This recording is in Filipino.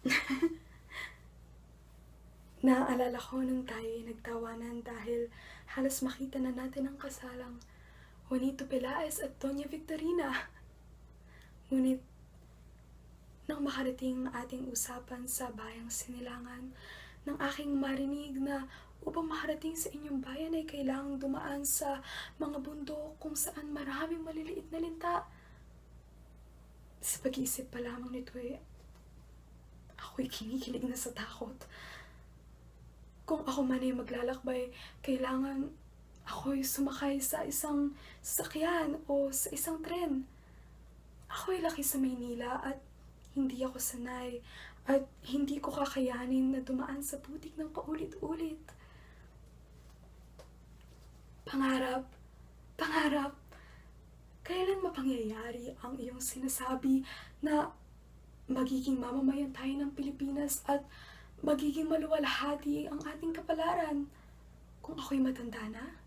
Naaalala ko nung tayo'y nagtawanan dahil halos makita na natin ang kasalang Juanito Pelaez at Doña Victorina. Ngunit, nang makarating ang ating usapan sa bayang sinilangan, nang aking marinig na upang makarating sa inyong bayan ay kailangang dumaan sa mga bundok kung saan maraming maliliit na linta. Sa pag-iisip pa lamang nito ay ako'y kinikilig na sa takot. Kung ako man ay maglalakbay, kailangan ako'y sumakay sa isang sasakyan o sa isang tren. Ako'y laki sa Maynila at hindi ako sanay at hindi ko kakayanin na dumaan sa putik ng paulit-ulit. Pangarap, pangarap, kailan mapangyayari ang iyong sinasabi na magiging mamamayan tayo ng Pilipinas at magiging maluwalhati ang ating kapalaran kung ako'y matanda na?